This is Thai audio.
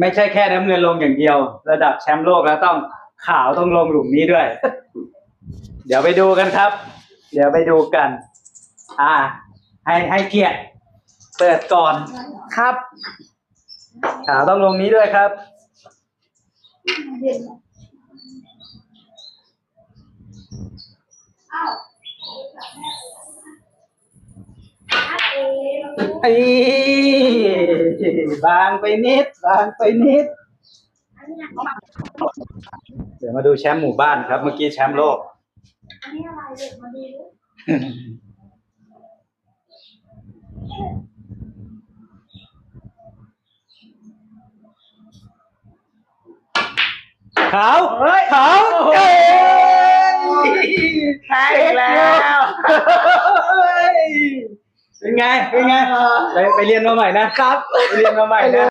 ไม่ใช่แค่น้ำเงินลงอย่างเดียว ระดับแชมป์โลกแล้วต้องขาวต้องลงหลุมนี้ด้วย เดี๋ยวไปดูกันครับ เดี๋ยวไปดูกัน อ่า ให้ให้เกียรติเปิดก่อนครับ ขาวต้องลงนี้ด้วยครับ ไอ้ บางไปนิดบางไปนิด เดี๋ยวมาดูแชมป์หมู่บ้านครับ เมื่อกี้แชมป์โลก อันนี้อะไรเด็กมาดูขาวขาวเอ้ยแพ้อีกแล้วเฮ้ย เป็นไง เป็นไง ไปไปเรียนมาใหม่นะครับ ไปเรียนมาใหม่นะ